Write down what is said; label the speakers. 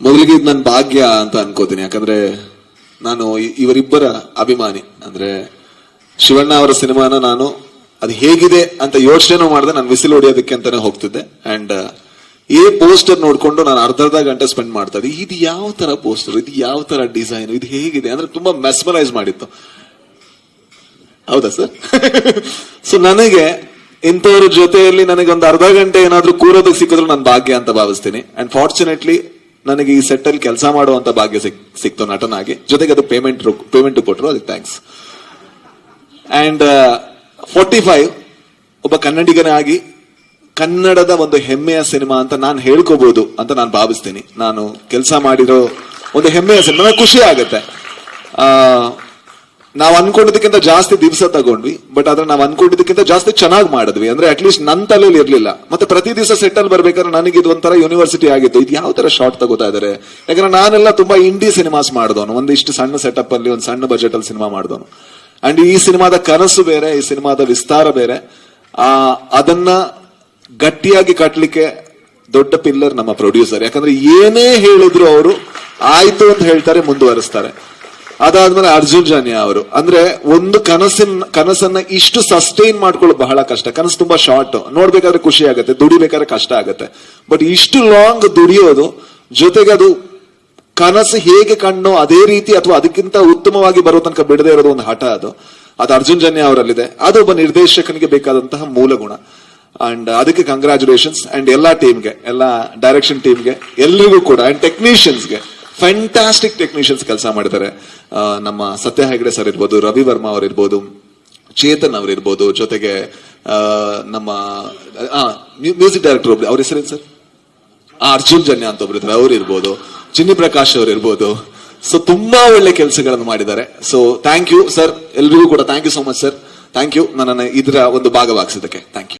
Speaker 1: ಮೊದಲಿಗೆ ಇದು ನನ್ನ ಭಾಗ್ಯ ಅಂತ ಅನ್ಕೋತೀನಿ. ಯಾಕಂದ್ರೆ ನಾನು ಇವರಿಬ್ಬರ ಅಭಿಮಾನಿ. ಅಂದ್ರೆ ಶಿವಣ್ಣ ಅವರ ಸಿನಿಮಾನ ನಾನು ಅದು ಹೇಗಿದೆ ಅಂತ ಯೋಚನೆ ಮಾಡಿದೆ. ನಾನು ವಿಸಿಲ್ ಹೊಡಿಯೋದಕ್ಕೆ ಅಂತಾನೆ ಹೋಗ್ತಿದ್ದೆ. ಅಂಡ್ ಈ ಪೋಸ್ಟರ್ ನೋಡ್ಕೊಂಡು ನಾನು ಅರ್ಧ ಅರ್ಧ ಗಂಟೆ ಸ್ಪೆಂಡ್ ಮಾಡ್ತಾ ಇದ್ದೆ. ಇದು ಯಾವ ತರ ಪೋಸ್ಟರ್ ಇದು ಯಾವ ತರ ಡಿಸೈನ್ ಇದು ಹೇಗಿದೆ? ಅಂದ್ರೆ ತುಂಬಾ ಮೆಸ್ಮರೈಸ್ ಮಾಡಿತ್ತು. ಹೌದಾ ಸರ್? ಸೊ ನನಗೆ ಇಂಥವ್ರ ಜೊತೆಯಲ್ಲಿ ನನಗೆ ಒಂದು ಅರ್ಧ ಗಂಟೆ ಏನಾದ್ರೂ ಕೂರೋದಕ್ಕೆ ಸಿಕ್ಕಿದ್ರು ನನ್ನ ಭಾಗ್ಯ ಅಂತ ಭಾವಿಸ್ತೀನಿ. ಅಂಡ್ ಫಾರ್ಚುನೇಟ್ಲಿ ನನಗೆ ಈ ಸೆಟ್ ಅಲ್ಲಿ ಕೆಲಸ ಮಾಡುವಂತ ಭಾಗ್ಯ ಸಿಕ್, ಸಿಕ್ತು ನಟನಾಗಿ. ಜೊತೆಗೆ ಅದು ಪೇಮೆಂಟ್ ಪೇಮೆಂಟ್ ಕೊಟ್ಟರು ಅದಕ್ಕೆ ಥ್ಯಾಂಕ್ಸ್ ಅಂಡ್ ಫೋರ್ಟಿ ಫೈವ್ ಒಬ್ಬ ಕನ್ನಡಿಗನೇ ಆಗಿ ಕನ್ನಡದ ಒಂದು ಹೆಮ್ಮೆಯ ಸಿನಿಮಾ ಅಂತ ನಾನು ಹೇಳ್ಕೋಬಹುದು ಅಂತ ನಾನು ಭಾವಿಸ್ತೀನಿ. ನಾನು ಕೆಲಸ ಮಾಡಿರೋ ಒಂದು ಹೆಮ್ಮೆಯ ಸಿನಿಮಾ ಖುಷಿ ಆಗುತ್ತೆ. ನಾವು ಅನ್ಕೊಂಡಿದ್ದಕ್ಕಿಂತ ಜಾಸ್ತಿ ದಿವಸ ತಗೊಂಡ್ವಿ ಬಟ್ ಆದ್ರೆ ನಾವು ಅನ್ಕೊಂಡಿದ್ದಕ್ಕಿಂತ ಜಾಸ್ತಿ ಚೆನ್ನಾಗಿ ಮಾಡಿದ್ವಿ. ಅಂದ್ರೆ ಅಟ್ಲೀಸ್ಟ್ ನನ್ನ ತಲೆಯಲ್ಲಿ ಇರ್ಲಿಲ್ಲ. ಮತ್ತೆ ಪ್ರತಿ ದಿವಸ ಸೆಟ್ ಅಲ್ಲಿ ಬರ್ಬೇಕಾದ್ರೆ ನನಗೆ ಇದು ಒಂಥರ ಯೂನಿವರ್ಸಿಟಿ ಆಗಿತ್ತು. ಇದು ಯಾವ ತರ ಶಾರ್ಟ್ ತಗೋತಾ ಇದಾರೆ? ಯಾಕಂದ್ರೆ ನಾನೆಲ್ಲ ತುಂಬಾ ಇಂಡಿ ಸಿನಿಮಾಸ್ ಮಾಡಿದವನು. ಒಂದಿಷ್ಟು ಸಣ್ಣ ಸೆಟಪ್ ಅಲ್ಲಿ, ಒಂದು ಸಣ್ಣ ಬಜೆಟ್ ಅಲ್ಲಿ ಸಿನಿಮಾ ಮಾಡಿದವನು. ಅಂಡ್ ಈ ಸಿನಿಮಾದ ಕನಸು ಬೇರೆ, ಈ ಸಿನಿಮಾದ ವಿಸ್ತಾರ ಬೇರೆ. ಆ, ಅದನ್ನ ಗಟ್ಟಿಯಾಗಿ ಕಟ್ಲಿಕ್ಕೆ ದೊಡ್ಡ ಪಿಲ್ಲರ್ ನಮ್ಮ ಪ್ರೊಡ್ಯೂಸರ್ ಯಾಕಂದ್ರೆ ಏನೇ ಹೇಳಿದ್ರು ಅವರು, ಆಯ್ತು ಅಂತ ಹೇಳ್ತಾರೆ, ಮುಂದುವರಿಸ್ತಾರೆ. ಅದಾದ್ಮೇಲೆ ಅರ್ಜುನ್ ಜನ್ಯ ಅವರು. ಅಂದ್ರೆ ಒಂದು ಕನಸಿನ, ಕನಸನ್ನ ಇಷ್ಟು ಸಸ್ಟೈನ್ ಮಾಡ್ಕೊಳ್ಳೋದು ಬಹಳ ಕಷ್ಟ. ಕನಸು ತುಂಬಾ ಶಾರ್ಟ್ ನೋಡ್ಬೇಕಾದ್ರೆ ಖುಷಿ ಆಗುತ್ತೆ, ದುಡಿಬೇಕಾದ್ರೆ ಕಷ್ಟ ಆಗುತ್ತೆ. ಬಟ್ ಇಷ್ಟು ಲಾಂಗ್ ದುಡಿಯೋದು, ಜೊತೆಗೆ ಅದು ಕನಸು ಹೇಗೆ ಕಣ್ಣು ಅದೇ ರೀತಿ ಅಥವಾ ಅದಕ್ಕಿಂತ ಉತ್ತಮವಾಗಿ ಬರೋ ತನಕ ಬಿಡದೇ ಇರೋದು ಒಂದು ಹಠ ಅದು. ಅದು ಅರ್ಜುನ್ ಜನ್ಯ ಅವರಲ್ಲಿದೆ. ಅದು ಒಬ್ಬ ನಿರ್ದೇಶಕನಿಗೆ ಬೇಕಾದಂತಹ ಮೂಲ ಗುಣ. ಅಂಡ್ ಅದಕ್ಕೆ ಕಂಗ್ರಾಚುಲೇಷನ್ಸ್ ಅಂಡ್ ಎಲ್ಲಾ ಟೀಮ್ಗೆ ಎಲ್ಲ ಡೈರೆಕ್ಷನ್ ಟೀಮ್ಗೆ ಎಲ್ರಿಗೂ ಕೂಡ ಅಂಡ್ ಟೆಕ್ನಿಷಿಯನ್ಸ್ಗೆ ಫ್ಯಾಂಟಾಸ್ಟಿಕ್ ಟೆಕ್ನಿಷಿಯನ್ಸ್ ಕೆಲಸ ಮಾಡಿದ್ದಾರೆ ನಮ್ಮ ಸತ್ಯ ಹೆಗಡೆ ಸರ್ ಇರ್ಬೋದು, ರವಿ ವರ್ಮಾ ಅವ್ರು ಇರ್ಬೋದು ಚೇತನ್ ಅವ್ರು ಇರ್ಬೋದು ಜೊತೆಗೆ ನಮ್ಮ ಮ್ಯೂಸಿಕ್ ಡೈರೆಕ್ಟರ್ ಒಬ್ರು, ಅವ್ರ ಹೆಸರೇನು ಸರ್ ಅರ್ಜುನ್ ಜನ್ಯ ಅಂತ ಒಬ್ರು ಇದ್ದಾರೆ, ಅವ್ರು ಇರ್ಬೋದು, ಚಿನ್ನಿ ಪ್ರಕಾಶ್ ಅವ್ರು ಇರ್ಬೋದು. ಸೊ ತುಂಬಾ ಒಳ್ಳೆ ಕೆಲಸಗಳನ್ನು ಮಾಡಿದ್ದಾರೆ. ಸೊ ಥ್ಯಾಂಕ್ ಯು ಸರ್ ಎಲ್ರಿಗೂ ಕೂಡ thank you so much sir thank you ನನ್ನನ್ನು ಇದರ ಒಂದು ಭಾಗವಾಗಿಸಿದ್ದಕ್ಕೆ ಥ್ಯಾಂಕ್ ಯು